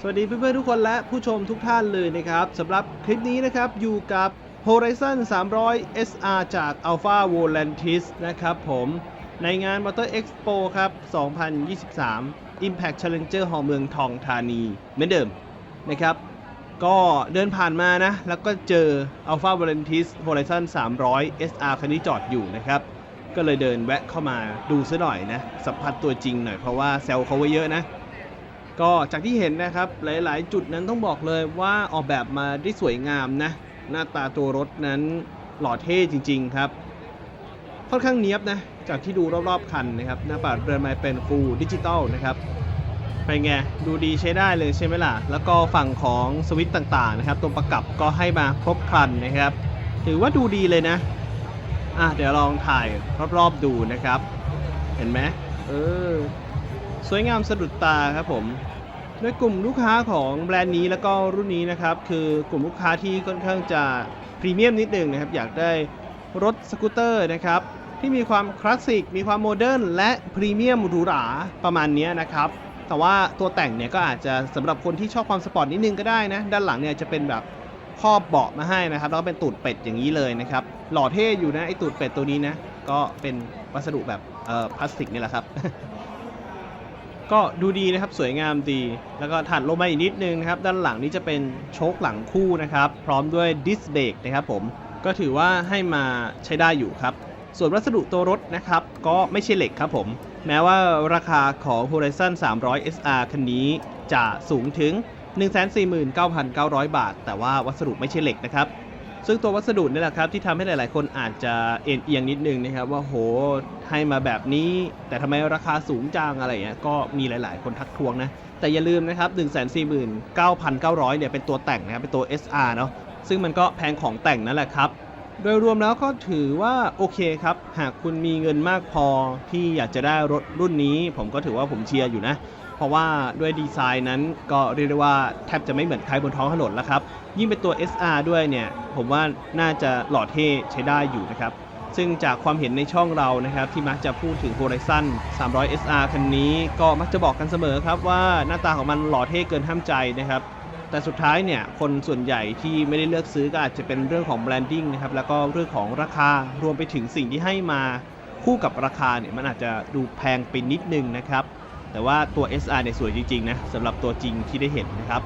สวัสดีเพื่อนๆทุกคนและผู้ชมทุกท่านเลยนะครับสำหรับคลิปนี้นะครับอยู่กับ Horizon 300 SR จาก Alpha Volantis นะครับผมในงาน Motor Expo ครับ 2023 Impact Challenger หอเมืองทองธานีเหมือนเดิมนะครับ ก็เดินผ่านมานะ แล้วก็เจอ Alpha Volantis Horizon 300 SR คันนี้จอดอยู่นะครับ ก็เลยเดินแวะเข้ามาดูซะหน่อยนะ สัมผัสตัวจริงหน่อยเพราะว่าเซลเขาไว้เยอะนะ ก็จากที่เห็นนะครับหลาย ๆ จุดนั้นต้องบอกเลยว่าออกแบบมาได้สวยงามนะ หน้าตาตัวรถนั้นหล่อเท่จริง ๆ ครับ ค่อนข้างเนี้ยบนะ จากที่ดูรอบ ๆ คันนะครับ หน้าปัดเรือนไม้เป็นฟูลดิจิตอลนะครับเป็นไงดูดีใช้ได้เลยใช่ไหมล่ะ แล้วก็ฝั่งของสวิตต่างๆนะครับ ตัวประกับก็ให้มาครบครันนะครับ ถือว่าดูดีเลยนะอะเดี๋ยวลองถ่ายรอบๆดูนะครับ เห็นไหมเออ สวยงามสะดุดตาครับผมโดยกลุ่มลูกค้าของแบรนด์นี้แล้วก็รุ่นนี้นะครับคือกลุ่มลูกค้าที่ค่อนข้างจะพรีเมียมนิดหนึ่งนะครับอยากได้รถสกูตเตอร์นะครับที่มีความคลาสสิกมีความโมเดิร์นและพรีเมียมหรูหราประมาณนี้นะครับแต่ว่าตัวแต่งเนี่ยก็อาจจะสำหรับคนที่ชอบความสปอร์ตนิดนึงก็ได้นะด้านหลังเนี่ยจะเป็นแบบครอบเบาะมาให้นะครับแล้วก็เป็นตูดเป็ดอย่างนี้เลยนะครับหล่อเท่อยู่นะไอตูดเป็ดตัวนี้นะก็เป็นวัสดุแบบเอ่อพลาสติกนี่แหละครับ ก็ดูดีนะครับสวยงามดี แล้วก็ถัดลงมาอีกนิดนึงนะครับ ด้านหลังนี้จะเป็นโชคหลังคู่นะครับ พร้อมด้วยดิสเบรกนะครับผมก็ถือว่าให้มาใช้ได้อยู่ครับ ส่วนวัสดุตัวรถนะครับ ก็ไม่ใช่เหล็กครับผม แม้ว่าราคาของ Horizon 300 SR คันนี้จะสูงถึง 149,900 บาท แต่ว่าวัสดุไม่ใช่เหล็กนะครับ ซึ่งตัววัสดุนี่แหละครับที่ทำให้หลาย ๆ คนอาจจะเอ็นเอียงนิดนึงนะครับว่าโหให้มาแบบนี้ แต่ทำไมราคาสูงจังอะไรเงี้ยก็มีหลาย ๆ คนทักท้วงนะ แต่อย่าลืมนะครับ 149,900เนี่ยเป็นตัวแต่งนะครับเป็นตัว SR เนาะซึ่งมันก็แพงของแต่งนั่นแหละครับ โดยรวมแล้วก็ถือว่าโอเคครับ หากคุณมีเงินมากพอที่อยากจะได้รถรุ่นนี้ ผมก็ถือว่าผมเชียร์อยู่นะ เพราะว่าด้วยดีไซน์นั้นก็เรียกได้ว่าแทบจะไม่เหมือนใครบนท้องถนนแล้วครับ ยิ่งเป็นตัว SR ด้วยเนี่ยผมว่าน่าจะหล่อเท่ใช้ได้อยู่นะครับ ซึ่งจากความเห็นในช่องเรานะครับที่มักจะพูดถึง Horizon 300 SR คันนี้ก็มักจะบอกกันเสมอครับว่าหน้าตาของมันหล่อเท่เกินห้ามใจนะครับแต่สุดท้ายเนี่ยคนส่วนใหญ่ที่ไม่ได้เลือกซื้อก็อาจจะเป็นเรื่องของแบรนดิ้งนะครับแล้วก็เรื่องของราคารวมไปถึงสิ่งที่ให้มาคู่กับราคาเนี่ยมันอาจจะดูแพงไปนิดนึงนะครับ แต่ว่าตัว SR เนี่ยสวยจริงๆนะสำหรับตัวจริงที่ได้เห็นนะครับ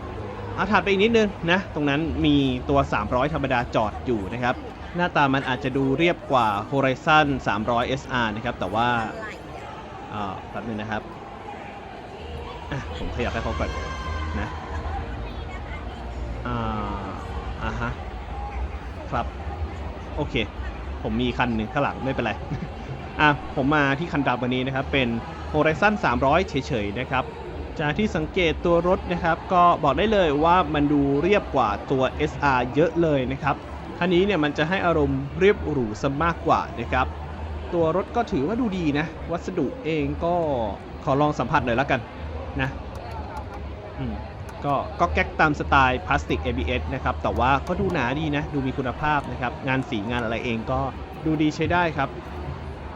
เอาถัดไปอีกนิดนึงนะ ตรงนั้นมีตัว 300 ธรรมดาจอดอยู่นะครับ หน้าตามันอาจจะดูเรียบกว่า Horizon 300 SR นะครับ แต่ว่าอ่าแป๊บนึงนะครับ ผมขยับให้เขาก่อนนะอ่าอ่าฮะ ครับ โอเค ผมมีคันหนึ่งข้างหลังไม่เป็นไร อะ ผมมาที่คันดำวันนี้นะครับ เป็น Horizon 300 เฉยๆนะครับ จากที่สังเกตตัวรถนะครับ ก็บอกได้เลยว่ามันดูเรียบกว่าตัว SR เยอะเลยนะครับคันนี้เนี่ยมันจะให้อารมณ์เรียบหรูซะมากกว่านะครับ ตัวรถก็ถือว่าดูดีนะ วัสดุเองก็ขอลองสัมผัสหน่อยแล้วกันนะก็ก็แก๊กตามสไตล์พลาสติก ABS นะครับ แต่ว่าก็ดูหนาดีนะ ดูมีคุณภาพนะครับ งานสีงานอะไรเองก็ดูดีใช้ได้ครับ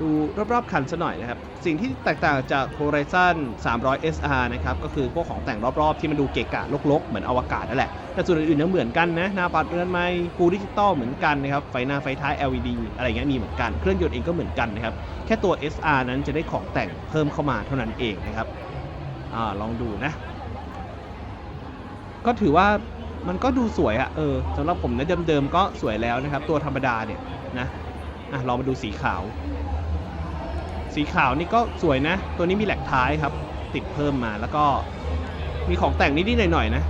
ดูรอบๆคันซะหน่อยนะครับ สิ่งที่แตกต่างจาก Horizon 300 SR นะครับ ก็คือพวกของแต่งรอบๆ ที่มันดูเกะกะลกๆ เหมือนอวกาศนั่นแหละ แต่ส่วนอื่นๆยังเหมือนกันนะ หน้าปัดเรือนไม้ฟูดิจิตอลเหมือนกันนะครับ ไฟหน้าไฟท้าย LED อะไรเงี้ยมีเหมือนกัน เครื่องยนต์เองก็เหมือนกันนะครับ แค่ตัว SR นั้นจะได้ของแต่งเพิ่มเข้ามาเท่านั้นเองนะครับอลองดูนะ ก็ถือว่ามันก็ดูสวยอะเออสำหรับผมนะเดิมๆก็สวยแล้วนะครับ ตัวธรรมดาเนี่ยนะอะลองมาดูสีขาว สีขาวนี่ก็สวยนะ ตัวนี้มีแหลกท้ายครับ ติดเพิ่มมาแล้วก็มีของแต่งนิดๆหน่อยๆนะ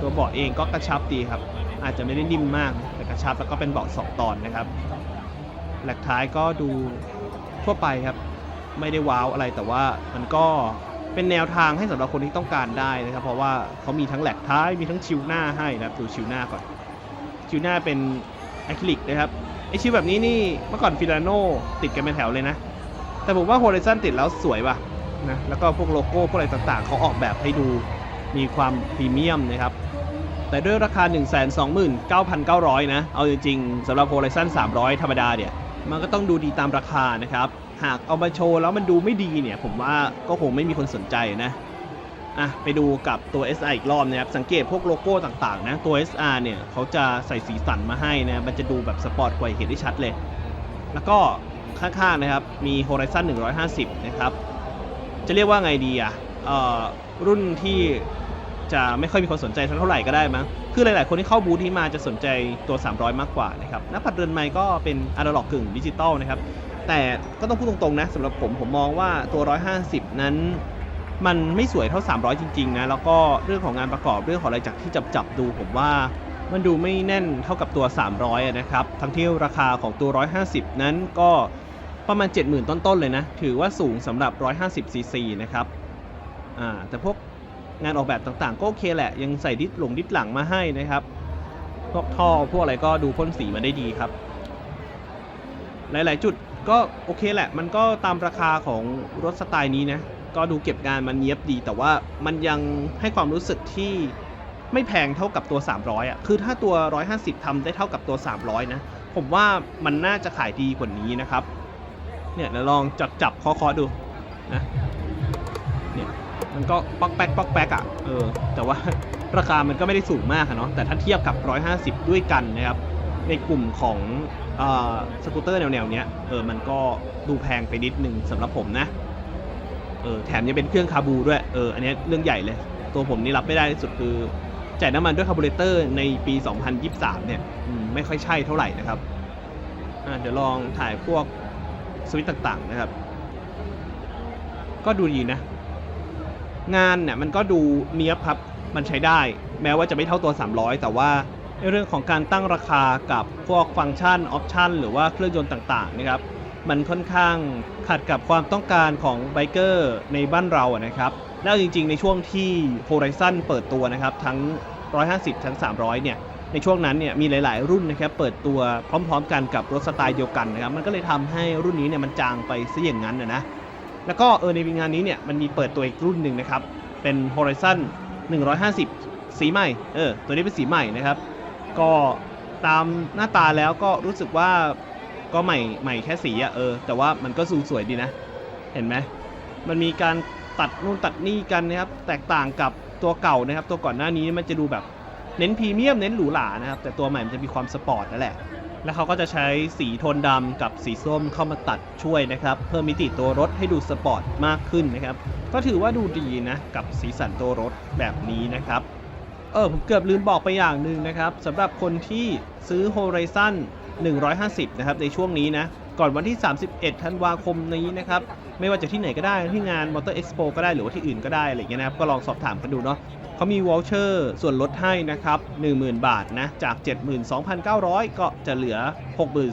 ตัวเบาะเองก็กระชับดีครับ อาจจะไม่ได้นิ่มมากแต่กระชับแล้วก็เป็นเบาะสองตอนนะครับ แหลกท้ายก็ดูทั่วไปครับ ไม่ได้ว้าวอะไรแต่ว่ามันก็เป็นแนวทางให้สำหรับคนที่ต้องการได้นะครับ เพราะว่าเขามีทั้งแหลกท้ายมีทั้งชิวหน้าให้นะครับดูชิวหน้าก่อนชิวหน้าเป็นอะคริลิกนะครับไอชิวแบบนี้นี่เมื่อก่อนฟิลาโนติดกันเป็นแถวเลยนะ แต่ผมว่า Horizon ติดแล้วสวยป่ะนะแล้วก็พวกโลโก้พวกอะไรต่างๆ เขาออกแบบให้ดูมีความพรีเมียมนะครับ แต่ด้วยราคา 129,900 นะ เอาจริงๆสำหรับ Horizon 300 ธรรมดาเนี่ย มันก็ต้องดูดีตามราคานะครับ หากเอามาโชว์แล้วมันดูไม่ดีเนี่ย ผมว่าก็คงไม่มีคนสนใจนะอะไปดูกับตัว SR อีกรอบนะครับ สังเกตพวกโลโก้ต่างๆนะ ตัว SR เนี่ยเขาจะใส่สีสันมาให้นะ มันจะดูแบบสปอร์ตกว่าเห็นได้ชัดเลย แล้วก็ ข้างๆนะครับ มี Horizon 150 นะครับ จะเรียกว่าไงดีอะรุ่นที่จะไม่ค่อยมีคนสนใจเท่าไหร่ก็ได้มั้ง คือหลายๆ คนที่เข้าบูธที่มาจะสนใจตัว 300 มากกว่านะครับหน้าปัดเรือนไม้ก็เป็นอะนาล็อกกึ่งดิจิตอลนะครับ แต่ก็ต้องพูดตรงๆนะสำหรับผมผมมองว่าตัว 150 นั้น มันไม่สวยเท่า 300 จริงๆนะ แล้วก็เรื่องของงานประกอบเรื่องของอะไรจากที่จับจับๆดูผมว่ามันดูไม่แน่นเท่ากับตัว 300อะนะครับ ทั้งที่ราคาของตัว 150 นั้นก็ ประมาณ 70,000 ต้นๆเลยนะ ถือว่าสูงสำหรับ 150ซีซีนะครับอ่าแต่พวกงานออกแบบต่างๆ ก็โอเคแหละ ยังใส่ดิสหลงดิสหลังมาให้นะครับ พวกท่อพวกอะไรก็ดูพ่นสีมาได้ดีครับ หลายๆ จุดก็โอเคแหละ มันก็ตามราคาของรถสไตล์นี้นะ ก็ดูเก็บงานมันเนียบดี แต่ว่ามันยังให้ความรู้สึกที่ไม่แพงเท่ากับตัว 300อะ คือถ้าตัว 150ทำได้เท่ากับตัว 300 นะ ผมว่ามันน่าจะขายดีกว่านี้นะครับ เนี่ยเดี๋ยวลองจับจับเคาะๆดูนะเนี่ยมันก็ป๊อกแป๊กป๊อกแป๊กอะเออแต่ว่าราคามันก็ไม่ได้สูงมากอะเนาะแต่ถ้าเทียบกับ 150 ด้วยกันนะครับ ในกลุ่มของออสกูตเตอร์แนวๆเนี้ยเออมันก็ดูแพงไปนิดนึงสำหรับผมนะเออแถมยังเป็นเครื่องคาบูด้วยเอออันนี้เรื่องใหญ่เลย ตัวผมนี่รับไม่ได้ที่สุดคือจ่ายน้ำมันด้วยคาร์บูเรเตอร์ในปี 2023 เนี่ยอืมไม่ค่อยใช่เท่าไหร่นะครับอ่าเดี๋ยวลองถ่ายพวก สวิตต่างๆนะครับ ก็ดูดีนะ งานเนี่ยมันก็ดูเนี้ยบครับมันใช้ได้ แม้ว่าจะไม่เท่าตัว 300 แต่ว่าในเรื่องของการตั้งราคากับพวกฟังก์ชันออปชันหรือว่าเครื่องยนต์ต่างๆนะครับมันค่อนข้างขัดกับความต้องการของไบเกอร์ในบ้านเราอะนะครับ แล้วจริงๆ ในช่วงที่ Horizon เปิดตัวนะครับ ทั้ง 150 ทั้ง 300 เนี่ย ในช่วงนั้นเนี่ยมีหลาย ๆ รุ่นนะครับเปิดตัวพร้อม ๆ กันกับรถสไตล์เดียวกันนะครับมันก็เลยทำให้รุ่นนี้เนี่ยมันจางไปซะอย่างนั้นนะนะแล้วก็เออในงานนี้เนี่ยมันมีเปิดตัวอีกรุ่นหนึ่งนะครับเป็น Horizon 150 สีใหม่เออตัวนี้เป็นสีใหม่นะครับ ก็ตามหน้าตาแล้วก็รู้สึกว่าก็ใหม่ใหม่แค่สีอะเออแต่ว่ามันก็สูสวยดีนะ เห็นไหมมันมีการตัดนู่นตัดนี่กันนะครับ แตกต่างกับตัวเก่านะครับ ตัวก่อนหน้านี้มันจะดูแบบ เน้นพรีเมียมเน้นหรูหรานะครับ แต่ตัวใหม่มันจะมีความสปอร์ตนั่นแหละ แล้วเขาก็จะใช้สีโทนดำกับสีส้มเข้ามาตัดช่วยนะครับ เพิ่มมิติตัวรถให้ดูสปอร์ตมากขึ้นนะครับ ก็ถือว่าดูดีนะกับสีสันตัวรถแบบนี้นะครับ เออผมเกือบลืมบอกไปอย่างหนึ่งนะครับสำหรับคนที่ซื้อ Horizon 150 นะครับในช่วงนี้นะ ก่อนวันที่ 31 ธันวาคมนี้นะครับ ไม่ว่าจะที่ไหนก็ได้ที่งานมอเตอร์เอ็กซ์โปก็ได้หรือว่าที่อื่นก็ได้อะไรอย่างเงี้ยนะครับ ก็ลองสอบถามกันดูเนาะเขามีวอลเชอร์ส่วนลดให้นะครับ 10,000 บาทนะ จาก 72,900 ก็จะเหลือ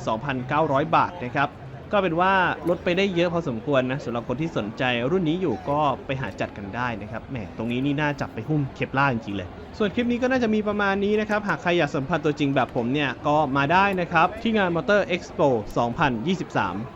62,900 บาทนะครับ ก็เป็นว่าลดไปได้เยอะพอสมควรนะสำหรับคนที่สนใจรุ่นนี้อยู่ก็ไปหาจัดกันได้นะครับแหมตรงนี้นี่น่าจับไปหุ้มเคปล่าจริงๆเลย ส่วนคลิปนี้ก็น่าจะมีประมาณนี้นะครับ หากใครอยากสัมผัสตัวจริงแบบผมเนี่ย ก็มาได้นะครับ ที่งานมอเตอร์เอ็กซ์โป2023